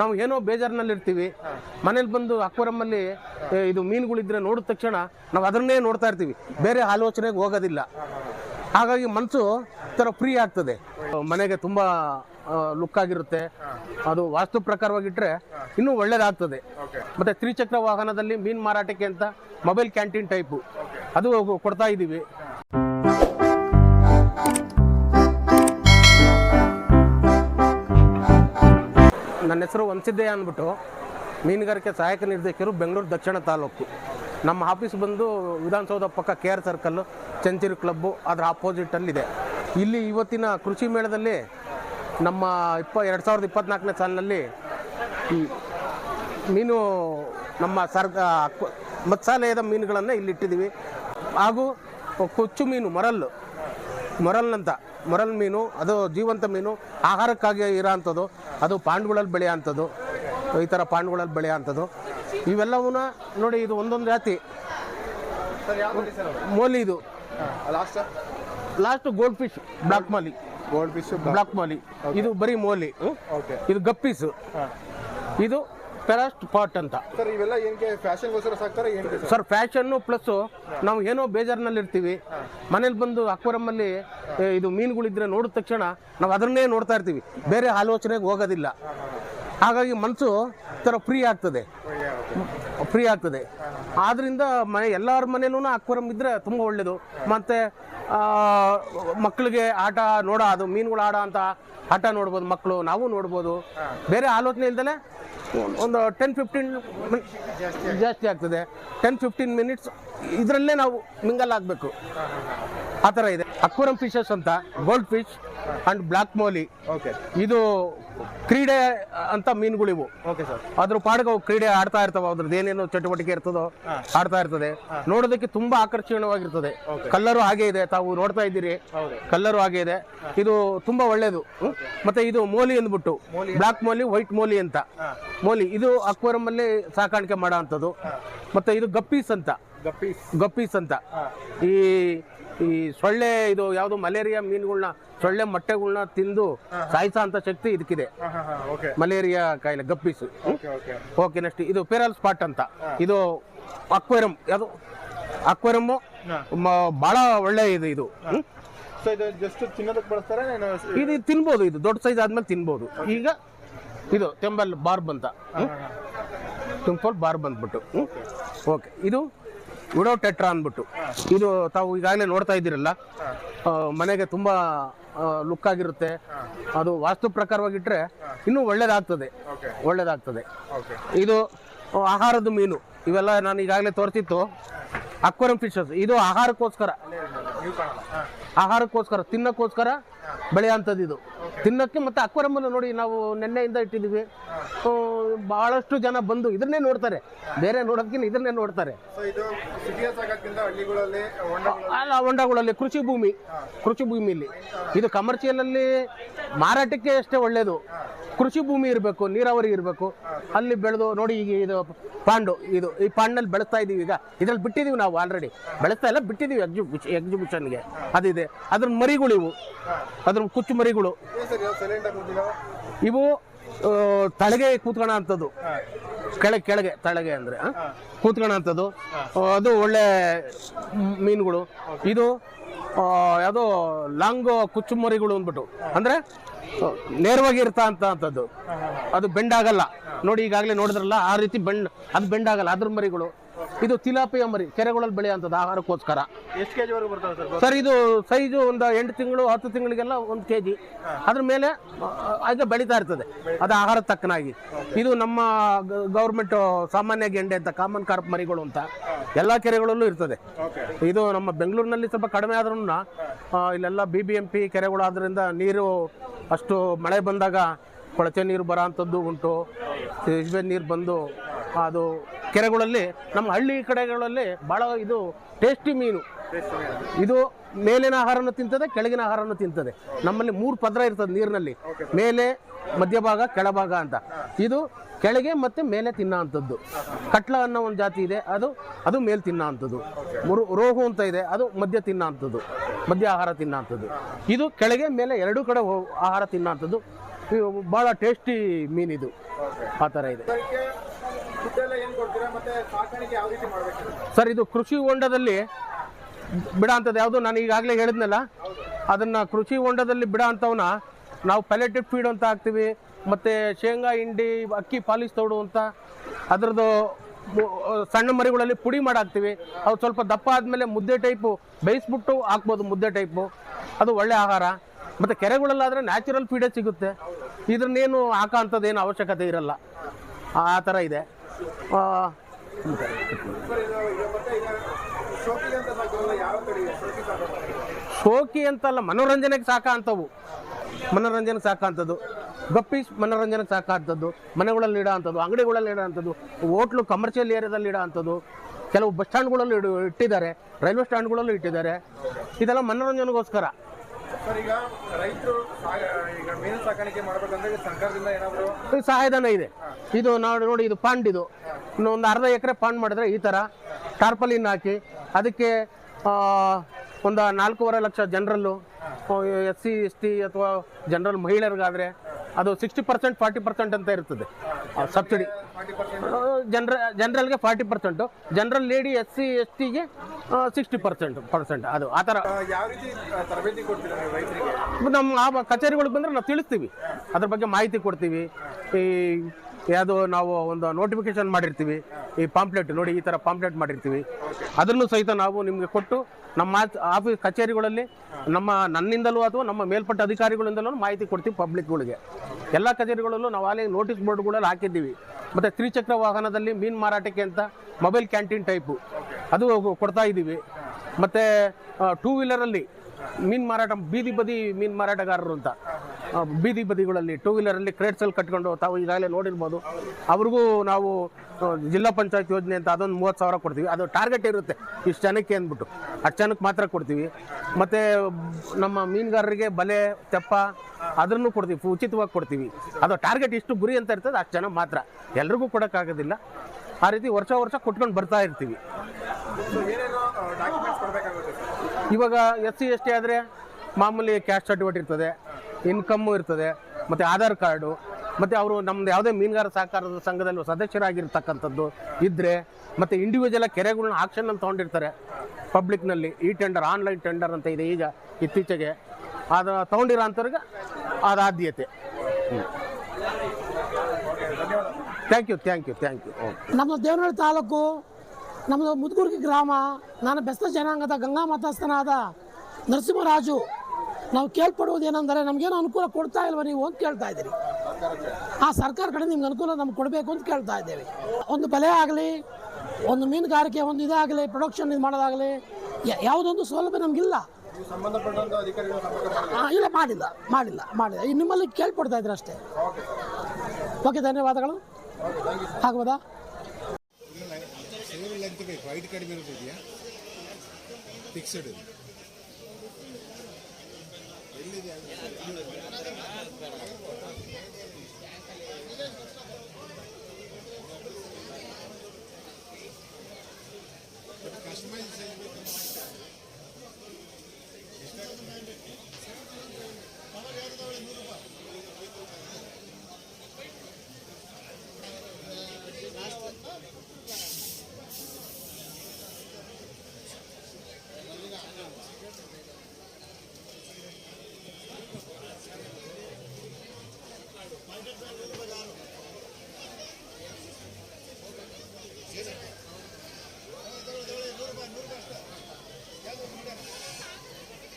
ನಾವು ಏನೋ ಬೇಜಾರ್ನಲ್ಲಿ ಇರ್ತೀವಿ ಮನೇಲಿ ಬಂದು ಅಕ್ವರಮ್ಮಲ್ಲಿ ಇದು ಮೀನುಗಳಿದ್ರೆ ನೋಡಿದ ತಕ್ಷಣ ನಾವು ಅದನ್ನೇ ನೋಡ್ತಾ ಇರ್ತೀವಿ. ಬೇರೆ ಆಲೋಚನೆಗೆ ಹೋಗೋದಿಲ್ಲ. ಹಾಗಾಗಿ ಮನಸ್ಸು ಥರ ಫ್ರೀ ಆಗ್ತದೆ. ಮನೆಗೆ ತುಂಬ ಲುಕ್ ಆಗಿರುತ್ತೆ. ಅದು ವಾಸ್ತು ಪ್ರಕಾರವಾಗಿಟ್ಟರೆ ಇನ್ನೂ ಒಳ್ಳೇದಾಗ್ತದೆ. ಮತ್ತು ತ್ರಿಚಕ್ರ ವಾಹನದಲ್ಲಿ ಮೀನು ಮಾರಾಟಕ್ಕೆ ಅಂತ ಮೊಬೈಲ್ ಕ್ಯಾಂಟೀನ್ ಟೈಪು ಅದು ಕೊಡ್ತಾ ಇದ್ದೀವಿ ನನ್ನ ಹೆಸರು ವಂಸಿದ್ದಯ್ಯ ಅಂದ್ಬಿಟ್ಟು ಮೀನುಗಾರಿಕೆ ಸಹಾಯಕ ನಿರ್ದೇಶಕರು ಬೆಂಗಳೂರು ದಕ್ಷಿಣ ತಾಲೂಕು. ನಮ್ಮ ಆಫೀಸ್ ಬಂದು ವಿಧಾನಸೌಧ ಪಕ್ಕ K R circle century club ಅದರ ಆಪೋಸಿಟಲ್ಲಿದೆ ಇಲ್ಲಿ ಇವತ್ತಿನ ಕೃಷಿ ಮೇಳದಲ್ಲಿ ನಮ್ಮ ಇಪ್ಪ, ಎರಡು ಸಾವಿರದ ಇಪ್ಪತ್ನಾಲ್ಕನೇ ಸಾಲಿನಲ್ಲಿ ಮೀನು ನಮ್ಮ ಸರ್ ಮತ್ಸಾಲಯದ ಮೀನುಗಳನ್ನು ಇಲ್ಲಿ ಇಟ್ಟಿದ್ದೀವಿ. ಹಾಗೂ ಕೊಚ್ಚು ಮೀನು ಮೊರಲ್ಲು ಮೊರಲ್ನಂತ, ಮೊರಲ್ ಮೀನು, ಅದು ಜೀವಂತ ಮೀನು ಆಹಾರಕ್ಕಾಗಿ ಇರೋ ಅಂಥದ್ದು ಅದು ಪಾಂಡುಗಳಲ್ಲಿ ಬೆಳೆಯೋ ಅಂಥದ್ದು ಈ ಥರ ಪಾಂಡುಗಳಲ್ಲಿ ಬೆಳೆಯೋ ಅಂಥದ್ದು ಇವೆಲ್ಲವನ್ನ ನೋಡಿ ಇದು ಒಂದೊಂದು ಜಾತಿ. ಮೋಲಿ ಇದು. Last? Last goldfish black molly. Goldfish black molly. ಇದು ಬರೀ ಮೋಲಿ. ಇದು ಗಪ್ಪೀಸು. ಇದು ಪೆರಾಸ್ಟ್ ಪಾಟ್ ಅಂತ. ಸರ್ ಇವೆಲ್ಲ ಏನಕ್ಕೆ ಫ್ಯಾಷನ್ಗೋಸ್ಕರ ಸಾಕ್ತಾರೆ ಏನಕ್ಕೆ ಸರ್ ಫ್ಯಾಷನ್ನು ಪ್ಲಸ್ಸು ನಾವು ಏನೋ ಬೇಜಾರ್ನಲ್ಲಿ ಇರ್ತೀವಿ ಮನೇಲಿ ಬಂದು ಅಕ್ವರಮ್ಮಲ್ಲಿ ಇದು ಮೀನುಗಳಿದ್ರೆ ನೋಡಿದ ತಕ್ಷಣ ನಾವು ಅದನ್ನೇ ನೋಡ್ತಾ ಇರ್ತೀವಿ. ಬೇರೆ ಆಲೋಚನೆಗೆ ಹೋಗೋದಿಲ್ಲ. ಹಾಗಾಗಿ ಮನಸ್ಸು ಥರ ಫ್ರೀ ಆಗ್ತದೆ. ಫ್ರೀ ಆಗ್ತದೆ. ಆದ್ರಿಂದ ಮನೆ ಎಲ್ಲರ ಮನೇಲೂ ಅಕ್ವರಮ್ ಇದ್ರೆ ತುಂಬ ಒಳ್ಳೇದು. ಮತ್ತೆ ಮಕ್ಕಳಿಗೆ ಆಟ ನೋಡ ಅದು ಮೀನುಗಳು ಆಡ ಅಂತ ಆಟ ನೋಡ್ಬೋದು ಮಕ್ಕಳು ನಾವು ನೋಡ್ಬೋದು. ಬೇರೆ ಆಲೋಚನೆ ಇಲ್ದಲೆ ಒಂದು ಟೆನ್ ಫಿಫ್ಟೀನ್ ಜಾಸ್ತಿ ಆಗ್ತದೆ. ಟೆನ್ ಫಿಫ್ಟೀನ್ ಮಿನಿಟ್ಸ್ ಇದರಲ್ಲೇ ನಾವು ಮಿಂಗಲ್ ಆಗಬೇಕು. ಆ ಥರ ಇದೆ. ಅಕ್ವರಂ ಫಿಶಸ್ ಅಂತ goldfish and black molly okay ಇದು ಕ್ರೀಡೆ ಅಂತ ಮೀನುಗಳಿವು ಓಕೆ ಸರ್ ಅದ್ರ ಪಾಡಿಗೆ ಅವು ಕ್ರೀಡೆ ಆಡ್ತಾ ಇರ್ತಾವ. ಅದ್ರದ್ದು ಏನೇನು ಚಟುವಟಿಕೆ ಇರ್ತದೋ ಆಡ್ತಾ ಇರ್ತದೆ. ನೋಡೋದಕ್ಕೆ ತುಂಬಾ ಆಕರ್ಷಣೀಯವಾಗಿರ್ತದೆ. ಕಲ್ಲರು ಹಾಗೆ ಇದೆ. ತಾವು ನೋಡ್ತಾ ಇದ್ದೀರಿ. ಕಲ್ಲರು ಹಾಗೆ ಇದೆ. ಇದು ತುಂಬಾ ಒಳ್ಳೇದು? ಮತ್ತೆ ಇದು ಮೋಲಿ ಅಂದ್ಬಿಟ್ಟು. ಬ್ಲಾಕ್ ಮೋಲಿ ವೈಟ್ ಮೋಲಿ ಅಂತ. ಮೋಲಿ. ಇದು ಅಕ್ವರಂ ಅಲ್ಲಿ ಸಾಕಾಣಿಕೆ ಮಾಡೋ ಅಂಥದ್ದು ಮತ್ತೆ ಇದು ಗಪ್ಪೀಸ್ ಅಂತ. ಗಪ್ಪೀಸ್. ಗಪ್ಪೀಸ್ ಅಂತ. ಈ ಈ ಸೊಳ್ಳೆ ಇದು ಯಾವುದು ಮಲೇರಿಯಾ ಮೀನುಗಳನ್ನ ಸೊಳ್ಳೆ ಮೊಟ್ಟೆಗಳನ್ನ ತಿಂದು ಸಾಯಿಸೋ ಅಂತ ಶಕ್ತಿ ಇದಕ್ಕಿದೆ. ಮಲೇರಿಯಾ ಕಾಯಿಲೆ ಗಪ್ಪೀಸು ಓಕೆ ನೆಕ್ಸ್ಟ್ ಇದು ಪೆರಲ್ ಸ್ಪಾಟ್ ಅಂತ. ಇದು ಅಕ್ವೇರಮ್ ಯಾವುದು? ಅಕ್ವೇರಿಯಮ್ಮು? ಬಹಳ ಒಳ್ಳೆ ಇದು ಇದು. ಇದು ಏನು ಇದು ತಿನ್ಬೋದು ಇದು ದೊಡ್ಡ ಸೈಜ್ ಆದ್ಮೇಲೆ ತಿನ್ಬೋದು. ಈಗ ಇದು ಟೆಂಬಲ್ ಬಾರ್ಬ್ ಅಂತ. ಟೆಂಪಲ್ ಬಾರ್ಬ್ ಅಂದ್ಬಿಟ್ಟು. ಓಕೆ. ಇದು ವಿಡೋ ಟೆಟ್ರಾ ಅಂದ್ಬಿಟ್ಟು. ಇದು ತಾವು ಈಗಾಗಲೇ ನೋಡ್ತಾ ಇದ್ದೀರಲ್ಲ? ಆ, ಮನೆಗೆ ತುಂಬ ಲುಕ್ ಆಗಿರುತ್ತೆ. ಅದು ವಾಸ್ತು ಪ್ರಕಾರವಾಗಿಟ್ರೆ ಇನ್ನೂ ಒಳ್ಳೇದಾಗ್ತದೆ. ಓಕೆ ಒಳ್ಳೇದಾಗ್ತದೆ. ಓಕೆ ಇದು ಆಹಾರದ ಮೀನು. ಇವೆಲ್ಲ ನಾನು ಈಗಾಗಲೇ ತೋರಿಸಿತ್ತು ಅಕ್ವರಂ ಫಿಶಸ್ ಇದು ಆಹಾರಕ್ಕೋಸ್ಕರ. ನೀವು ಕಾಣಲ್ಲ. ಹಾಂ. ಆಹಾರಕ್ಕೋಸ್ಕರ ತಿನ್ನಕ್ಕೋಸ್ಕರ ಬೆಳೆಯುವಂಥದ್ದು ಇದು. ತಿನ್ನಕ್ಕೆ ಮತ್ತೆ ಅಕ್ವರಮ್ಮನ ನೋಡಿ ನಾವು ನೆನ್ನೆಯಿಂದ ಇಟ್ಟಿದ್ದೀವಿ. ಬಹಳಷ್ಟು ಜನ ಬಂದು ಇದನ್ನೇ ನೋಡ್ತಾರೆ. ಬೇರೆ ನೋಡೋದಕ್ಕಿಂತ ಇದನ್ನೇ ನೋಡ್ತಾರೆ. ಅಲ್ಲ ಹೊಂಡಗಳಲ್ಲಿ ಕೃಷಿ ಭೂಮಿ. ಕೃಷಿ ಭೂಮಿಯಲ್ಲಿ. ಇದು ಕಮರ್ಷಿಯಲ್ ಅಲ್ಲಿ ಮಾರಾಟಕ್ಕೆ ಅಷ್ಟೇ ಒಳ್ಳೇದು. ಕೃಷಿ ಭೂಮಿ ಇರಬೇಕು ನೀರಾವರಿ ಇರಬೇಕು. ಅಲ್ಲಿ ಬೆಳೆದು ನೋಡಿ ಈಗ ಇದು ಪಾಂಡು ಇದು ಈ ಪಾಂಡಲ್ಲಿ ಬೆಳೆಸ್ತಾ ಇದೀವಿ ಈಗ. ಇದ್ರಲ್ಲಿ ಬಿಟ್ಟಿದ್ದೀವಿ ನಾವು ಆಲ್ರೆಡಿ ಬೆಳೆಸ್ತಾ ಇಲ್ಲ ಬಿಟ್ಟಿದೀವಿ ಎಕ್ಸಿಬಿಷನ್ ಎಕ್ಸಿಬಿಷನ್ಗೆ ಅದಿದೆ. ಅದ್ರ ಮರಿಗಳು ಇವು. ಅದ್ರ ಕುಚ್ಚು ಮರಿಗಳು. ಇವು ತಳಗೆ ಕೂತ್ಕೊಳ್ಳೋ ಅಂಥದ್ದು. ಕೆಳಗೆ ಕೆಳಗೆ ತಳಗೆ ಅಂದರೆ ಕೂತ್ಕೊಳ್ಳೋಂಥದ್ದು ಅದು ಒಳ್ಳೆ ಮೀನುಗಳು. ಇದು ಯಾವುದೋ ಲಾಂಗ್ ಕುಚ್ಚುಮರಿಗಳು ಅಂದ್ಬಿಟ್ಟು. ಅಂದರೆ ನೇರವಾಗಿ ಇರ್ತಾ ಅಂತ ಅಂಥದ್ದು ಅದು ಬೆಂಡಾಗಲ್ಲ. ನೋಡಿ ಈಗಾಗಲೇ ನೋಡಿದ್ರಲ್ಲ ಆ ರೀತಿ ಬೆಂಡ್ ಅದು ಬೆಂಡಾಗಲ್ಲ. ಅದ್ರ ಮರಿಗಳು. ಇದು ತಿಲಾಪಿಯ ಮರಿ ಕೆರೆಗಳಲ್ಲಿ ಬೆಳೆಯುವಂಥದ್ದು ಆಹಾರಕ್ಕೋಸ್ಕರ. ಎಷ್ಟು ಕೆ ಜಿವರೆಗೂ ಬರ್ತಾವೆ ಸರ್ ಸರ್ ಇದು ಸೈಜು ಒಂದು ಎಂಟು ತಿಂಗಳು ಹತ್ತು ತಿಂಗಳಿಗೆಲ್ಲ ಒಂದು ಕೆ ಜಿ ಅದ್ರ ಮೇಲೆ ಅದು ಬೆಳೀತಾ ಇರ್ತದೆ. ಅದು ಆಹಾರ ತಕ್ಕನಾಗಿ. ಇದು ನಮ್ಮ ಗೌರ್ಮೆಂಟ್ ಸಾಮಾನ್ಯ ಗೆಂಡೆ ಅಂತ ಕಾಮನ್ ಕಾರ್ಪ್ ಮರಿಗಳು ಅಂತ ಎಲ್ಲ ಕೆರೆಗಳಲ್ಲೂ ಇರ್ತದೆ. ಇದು ನಮ್ಮ ಬೆಂಗಳೂರಿನಲ್ಲಿ ಸ್ವಲ್ಪ ಕಡಿಮೆ ಆದ್ರೂ ಇಲ್ಲೆಲ್ಲ ಬಿ ಬಿ ಎಂ ಪಿ ಕೆರೆಗಳಾದ್ರಿಂದ ನೀರು ಅಷ್ಟು ಮಳೆ ಬಂದಾಗ ಕೊಳಚೆ ನೀರು ಬರೋ ಅಂಥದ್ದು ಉಂಟು ಸೇಜುವೆ ನೀರು ಬಂದು ಅದು ಕೆರೆಗಳಲ್ಲಿ, ನಮ್ಮ ಹಳ್ಳಿ ಕಡೆಗಳಲ್ಲಿ ಭಾಳ ಇದು ಟೇಸ್ಟಿ ಮೀನು. ಇದು ಮೇಲಿನ ಆಹಾರವನ್ನು ತಿಂತದೆ, ಕೆಳಗಿನ ಆಹಾರವನ್ನು ತಿಂತದೆ. ನಮ್ಮಲ್ಲಿ ಮೂರು ಪದರ ಇರ್ತದೆ ನೀರಿನಲ್ಲಿ. ಮೇಲೆ ಮಧ್ಯಭಾಗ ಕೆಳಭಾಗ ಅಂತ. ಇದು ಕೆಳಗೆ ಮತ್ತೆ ಮೇಲೆ ತಿನ್ನೋ ಅಂಥದ್ದು ಕಟ್ಲ ಅನ್ನೋ ಒಂದು ಜಾತಿ ಇದೆ, ಅದು ಅದು ಮೇಲೆ ತಿನ್ನೋ ಅಂಥದ್ದು ರೋಹು ಅಂತ ಇದೆ, ಅದು ಮಧ್ಯ ತಿನ್ನೋ ಅಂಥದ್ದು ಮಧ್ಯ ಆಹಾರ ತಿನ್ನೋ ಅಂಥದ್ದು ಇದು ಕೆಳಗೆ ಮೇಲೆ ಎರಡೂ ಕಡೆ ಆಹಾರ ತಿನ್ನೋ ಅಂಥದ್ದು ಭಾಳ ಟೇಸ್ಟಿ ಮೀನಿದು. ಆ ಥರ ಇದೆ. ಸರ್, ಇದು ಕೃಷಿ ಹೊಂಡದಲ್ಲಿ ಬಿಡ ಅಂಥದ್ದು ಯಾವುದು? ನಾನು ಈಗಾಗಲೇ ಹೇಳಿದ್ನಲ್ಲ? ಅದನ್ನು ಕೃಷಿ ಹೊಂಡದಲ್ಲಿ ಬಿಡ ಅಂಥವನ್ನ ನಾವು ಪೆಲೆಟೆಡ್ ಫೀಡ್ ಅಂತ ಹಾಕ್ತೀವಿ. ಮತ್ತು ಶೇಂಗಾ, ಹಿಂಡಿ, ಅಕ್ಕಿ ಪಾಲಿಸ್ ತೋಡು ಅಂತ ಅದರದ್ದು ಸಣ್ಣ ಮರಿಗಳಲ್ಲಿ ಪುಡಿ ಮಾಡಿ ಅದು ಸ್ವಲ್ಪ ದಪ್ಪ ಆದಮೇಲೆ ಮುದ್ದೆ ಟೈಪು ಬೇಯಿಸ್ಬಿಟ್ಟು ಹಾಕ್ಬೋದು ಮುದ್ದೆ ಟೈಪು. ಅದು ಒಳ್ಳೆ ಆಹಾರ. ಮತ್ತು ಕೆರೆಗಳಲ್ಲಾದರೆ ನ್ಯಾಚುರಲ್ ಫೀಡೇ ಸಿಗುತ್ತೆ. ಇದನ್ನೇನು ಹಾಕೋ ಅಂಥದ್ದು ಏನು ಅವಶ್ಯಕತೆ ಇರಲ್ಲ. ಆ ಥರ ಇದೆ. ಶೋಕಿ ಅಂತಲ್ಲ ಮನೋರಂಜನೆಗೆ ಸಾಕ ಅಂತವು ಮನೋರಂಜನೆಗೆ ಸಾಕ ಗಪ್ಪಿ ಗಪ್ಪೀಸ್ ಮನೋರಂಜನೆಗೆ ಸಾಕ ಅಂಥದ್ದು ಮನೆಗಳಲ್ಲಿ ಇಡೋ ಅಂಥದ್ದು ಅಂಗಡಿಗಳಲ್ಲಿ ಇಡೋ ಅಂಥದ್ದು ಹೋಟ್ಲು ಕಮರ್ಷಿಯಲ್ ಏರಿಯಾದಲ್ಲಿ ಇಡೋ ಅಂಥದ್ದು ಕೆಲವು ಬಸ್ ಸ್ಟ್ಯಾಂಡ್ಗಳಲ್ಲಿ ಇಟ್ಟಿದ್ದಾರೆ, ರೈಲ್ವೆ ಸ್ಟ್ಯಾಂಡ್ಗಳಲ್ಲೂ ಇಟ್ಟಿದ್ದಾರೆ. ಇದೆಲ್ಲ ಮನೋರಂಜನೆಗೋಸ್ಕರ. ಸರ್, ಈಗ ರೈತರು ಸಹಾಯಧನ ಇದೆ. ಇದು ನೋಡಿ ನೋಡಿ, ಇದು ಪಾಂಡ್ ಇದು. ಒಂದು ಅರ್ಧ ಎಕರೆ ಪಾಂಡ್ ಮಾಡಿದ್ರೆ ಈ ಥರ ಟಾರ್ಪಲಿನ್ ಹಾಕಿ ಅದಕ್ಕೆ ಒಂದು ನಾಲ್ಕೂವರೆ ಲಕ್ಷ ಜನರಲ್ಲು ಎಸ್ ಸಿ, ಎಸ್ ಟಿ ಅಥವಾ ಜನರಲ್ ಮಹಿಳೆಯರಿಗಾದರೆ ಅದು ಸಿಕ್ಸ್ಟಿ ಪರ್ಸೆಂಟ್ ಫಾರ್ಟಿ ಪರ್ಸೆಂಟ್ ಅಂತ ಇರ್ತದೆ. ಸಬ್ಸಿಡಿ ಜನರ ಜನರಲ್ಗೆ forty percent general lady S C S ಟಿಗೆ ಸಿಕ್ಸ್ಟಿ ಪರ್ಸೆಂಟ್ ಪರ್ಸೆಂಟ್ ಅದು ಆ ಥರ. ನಮ್ಮ ಆ ಕಚೇರಿಗಳಿಗೆ ಬಂದರೆ ನಾವು ತಿಳಿಸ್ತೀವಿ. ಅದ್ರ ಬಗ್ಗೆ ಮಾಹಿತಿ ಕೊಡ್ತೀವಿ. ಈ ಯಾವುದು ನಾವು ಒಂದು ನೋಟಿಫಿಕೇಶನ್ ಮಾಡಿರ್ತೀವಿ. ಈ ಪಾಂಪ್ಲೆಟ್ ನೋಡಿ, ಈ ಥರ ಪಾಂಪ್ಲೆಟ್ ಮಾಡಿರ್ತೀವಿ. ಅದನ್ನು ಸಹಿತ ನಾವು ನಿಮಗೆ ಕೊಟ್ಟು ನಮ್ಮ ಆಫೀಸ್ ಕಚೇರಿಗಳಲ್ಲಿ ನಮ್ಮ ನನ್ನಿಂದಲೂ ಅಥವಾ ನಮ್ಮ ಮೇಲ್ಪಟ್ಟ ಅಧಿಕಾರಿಗಳಿಂದಲೂ ಮಾಹಿತಿ ಕೊಡ್ತೀವಿ ಪಬ್ಲಿಕ್ಗಳಿಗೆ ಎಲ್ಲ ಕಚೇರಿಗಳಲ್ಲೂ ನಾವು ಅಲ್ಲಿ ನೋಟಿಸ್ ಬೋರ್ಡ್ಗಳಲ್ಲಿ ಹಾಕಿದ್ದೀವಿ. ಮತ್ತು ತ್ರಿಚಕ್ರ ವಾಹನದಲ್ಲಿ ಮೀನು ಮಾರಾಟಕ್ಕೆ ಅಂತ ಮೊಬೈಲ್ ಕ್ಯಾಂಟೀನ್ ಟೈಪು ಅದು ಕೊಡ್ತಾ ಇದ್ದೀವಿ. ಮತ್ತು ಟೂ ವೀಲರಲ್ಲಿ ಮೀನು ಮಾರಾಟ, ಬೀದಿ ಬದಿ ಮೀನು ಮಾರಾಟಗಾರರು ಅಂತ. ಬೀದಿ ಬದಿಗಳಲ್ಲಿ ಟೂ ವೀಲರಲ್ಲಿ ಕ್ರೇಟ್ಸಲ್ಲಿ ಕಟ್ಕೊಂಡು ತಾವು ಈಗಾಗಲೇ ನೋಡಿರ್ಬೋದು. ಅವ್ರಿಗೂ ನಾವು ಜಿಲ್ಲಾ ಪಂಚಾಯತ್ ಯೋಜನೆ ಅಂತ ಅದೊಂದು ಮೂವತ್ತು ಸಾವಿರ ಕೊಡ್ತೀವಿ. ಅದು ಟಾರ್ಗೆಟ್ ಇರುತ್ತೆ. ಇಷ್ಟು ಜನಕ್ಕೆ ಅಂದ್ಬಿಟ್ಟು. ಅಷ್ಟು ಜನಕ್ಕೆ ಮಾತ್ರ ಕೊಡ್ತೀವಿ. ಮತ್ತು ನಮ್ಮ ಮೀನುಗಾರರಿಗೆ ಬಲೆ ತೆಪ್ಪ ಅದನ್ನು ಕೊಡ್ತೀವಿ. ಉಚಿತವಾಗಿ ಕೊಡ್ತೀವಿ. ಅದು ಟಾರ್ಗೆಟ್ ಇಷ್ಟು ಗುರಿ ಅಂತ ಇರ್ತದೆ ಅಷ್ಟು ಜನ ಮಾತ್ರ. ಎಲ್ರಿಗೂ ಕೊಡೋಕ್ಕಾಗೋದಿಲ್ಲ. ಆ ರೀತಿ ವರ್ಷ ವರ್ಷ ಕೊಟ್ಕೊಂಡು ಬರ್ತಾ ಇರ್ತೀವಿ. ಇವಾಗ ಎಸ್ ಸಿ ಎಸ್ ಟಿ ಆದರೆ ಮಾಮೂಲಿ ಕ್ಯಾಶ್ ಸರ್ಟಿಫಿಕೇಟ್ ಇರ್ತದೆ. ಇನ್ಕಮ್ಮು ಇರ್ತದೆ, ಮತ್ತು ಆಧಾರ್ ಕಾರ್ಡು, ಮತ್ತು ಅವರು ನಮ್ದು ಯಾವುದೇ ಮೀನುಗಾರ ಸಹಕಾರದ ಸಂಘದಲ್ಲಿ ಸದಸ್ಯರಾಗಿರ್ತಕ್ಕಂಥದ್ದು ಇದ್ದರೆ ಮತ್ತು ಇಂಡಿವಿಜುವಲ್ ಕೆರೆಗಳನ್ನ ಅಂತ ತೊಗೊಂಡಿರ್ತಾರೆ ಪಬ್ಲಿಕ್ನಲ್ಲಿ ಈ ಟೆಂಡರ್ ಆನ್ಲೈನ್ ಟೆಂಡರ್ ಅಂತ ಇದೆ ಈಗ ಇತ್ತೀಚೆಗೆ. ಅದು ತೊಗೊಂಡಿರೋ ಅಂಥವ್ರಿಗೆ ಅದು ಆದ್ಯತೆ. Thank you thank you thank you ನಮ್ಮ ದೇವನಹಳ್ಳಿ ತಾಲೂಕು, ನಮ್ಮದು ಮುದ್ಗುರ್ಗಿ ಗ್ರಾಮ, ನಾನು ಬೆಸ್ತ ಜನಾಂಗದ ಗಂಗಾ ಮತಸ್ಥನಾದ ನರಸಿಂಹರಾಜು. ನಾವು ಕೇಳ್ಪಡುವುದೇನೆಂದರೆ ನಮಗೇನು ಅನುಕೂಲ ಕೊಡ್ತಾ ಇಲ್ವ ನೀವು ಅಂತ ಕೇಳ್ತಾ ಇದ್ದೀರಿ. ಆ ಸರ್ಕಾರ ಕಡೆ ನಿಮ್ಗೆ ಅನುಕೂಲ ನಮ್ಗೆ ಕೊಡಬೇಕು ಅಂತ ಕೇಳ್ತಾ ಇದ್ದೇವೆ. ಒಂದು ಬೆಲೆ ಆಗಲಿ, ಒಂದು ಮೀನುಗಾರಿಕೆ, ಒಂದು ಇದಾಗಲಿ ಪ್ರೊಡಕ್ಷನ್ ಇದು ಮಾಡೋದಾಗಲಿ ಯಾವುದೊಂದು ಸೌಲಭ್ಯ ನಮಗಿಲ್ಲ. ಇಲ್ಲ, ಮಾಡಿಲ್ಲ ಮಾಡಿಲ್ಲ ಮಾಡಿಲ್ಲ. ಈ ನಿಮ್ಮಲ್ಲಿ ಕೇಳ್ಪಡ್ತಾ ಇದ್ರೆ ಅಷ್ಟೇ. ಓಕೆ, ಧನ್ಯವಾದಗಳು. ಆಗ್ಬೋದಾ? ಸೇಮ್ ಇದೆ. يا